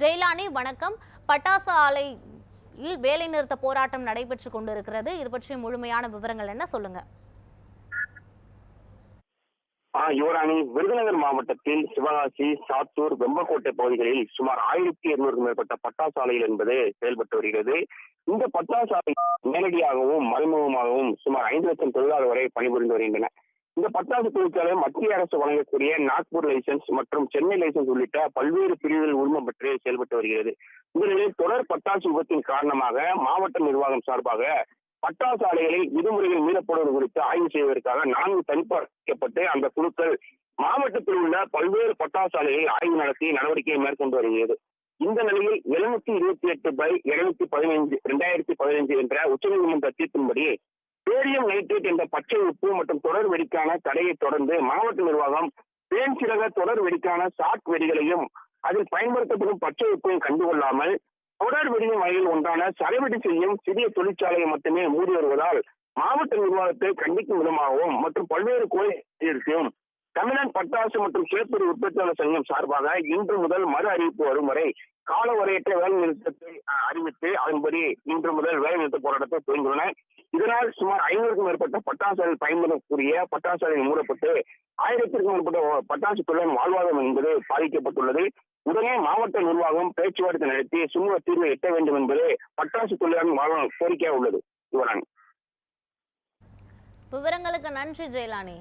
ஜெயலானி வணக்கம். பட்டாசு ஆலையில் வேலைநிறுத்த போராட்டம் நடைபெற்று கொண்டிருக்கிறது. இது பற்றி முழுமையான விவரங்கள் என்ன? சொல்லுங்க. யுவராணி விருதுநகர் மாவட்டத்தில் சிவகாசி சாத்தூர் வெம்பக்கோட்டை பகுதிகளில் சுமார் ஆயிரத்தி இருநூறுக்கும் மேற்பட்ட பட்டாசு ஆலைகள் என்பது செயல்பட்டு வருகிறது. இந்த பட்டாசு ஆலை நேரடியாகவும் மறைமுகமாகவும் சுமார் ஐந்து லட்சம் தொழிலாளர் வரை பணிபுரிந்து வருகின்றன. இந்த பட்டாசு தொழிற்சாலை மத்திய அரசு வழங்கக்கூடிய நாக்பூர் லைசன்ஸ் மற்றும் சென்னை லைசன்ஸ் உள்ளிட்ட பல்வேறு பிரிவுகள் உரிமம் பெற்று செயல்பட்டு வருகிறது. இந்த நிலையில் தொடர் பட்டாசு விபத்தின் காரணமாக மாவட்ட நிர்வாகம் சார்பாக பட்டாசு ஆலைகளில் விதிமுறைகள் மீறப்படுவது குறித்து ஆய்வு செய்வதற்காக நான்கு தனிப்பட்டு அந்த குழுக்கள் மாவட்டத்தில் உள்ள பல்வேறு பட்டாசு ஆலைகளில் ஆய்வு நடத்தி நடவடிக்கையை மேற்கொண்டு வருகிறது. இந்த நிலையில் எழுநூத்தி இருபத்தி எட்டு பை இருநூத்தி பதினைஞ்சு இரண்டாயிரத்தி பதினைஞ்சு என்ற உச்சநீதிமன்ற தீர்ப்பின்படி பேரியம் நைட்ரேட் என்ற பச்சை உப்பு மற்றும் தொடர் வெடிக்கான தடையை தொடர்ந்து மாவட்ட நிர்வாகம் தேன் சிறக தொடர் வெடிக்கான சாட் வெடிகளையும் அதில் பயன்படுத்தப்படும் பச்சை உப்பையும் கண்டுகொள்ளாமல் தொடர் வெடியும் வகையில் ஒன்றான சரவெடி செய்யும் சிறிய தொழிற்சாலையை மட்டுமே மூடி வருவதால் மாவட்ட நிர்வாகத்தை கண்டிக்கும் விதமாகவும் மற்றும் பல்வேறு கோரிக்கையும் தமிழன் பட்டாசு மற்றும் சேப்பூர் உற்பத்தியாளர் சங்கம் சார்பாக இன்று முதல் மறு அறிவிப்பு வரும் வரை கால வரையற்ற வேலை நிறுத்தத்தை அறிவித்து அதன்படி இன்று முதல் வேலை நிறுத்த போராட்டத்தை துவங்கியுள்ளன இதனால் சுமார் ஐநூறுக்கும் மேற்பட்ட பட்டாசுகள் பயன்படக்கூடிய பட்டாசுகள் மூடப்பட்டு ஆயிரத்திற்கும் மேற்பட்ட பட்டாசு தொழில் வாழ்வாதாரம் என்பது பாதிக்கப்பட்டுள்ளது. உடனே மாவட்ட நிர்வாகம் பேச்சுவார்த்தை நடத்தி சுமூக தீர்வை எட்ட வேண்டும் என்பது பட்டாசு தொழிலாளர் வாழ்வாதார கோரிக்கையாக உள்ளது. யுவராணி விவரங்களுக்கு நன்றி ஜெயலானி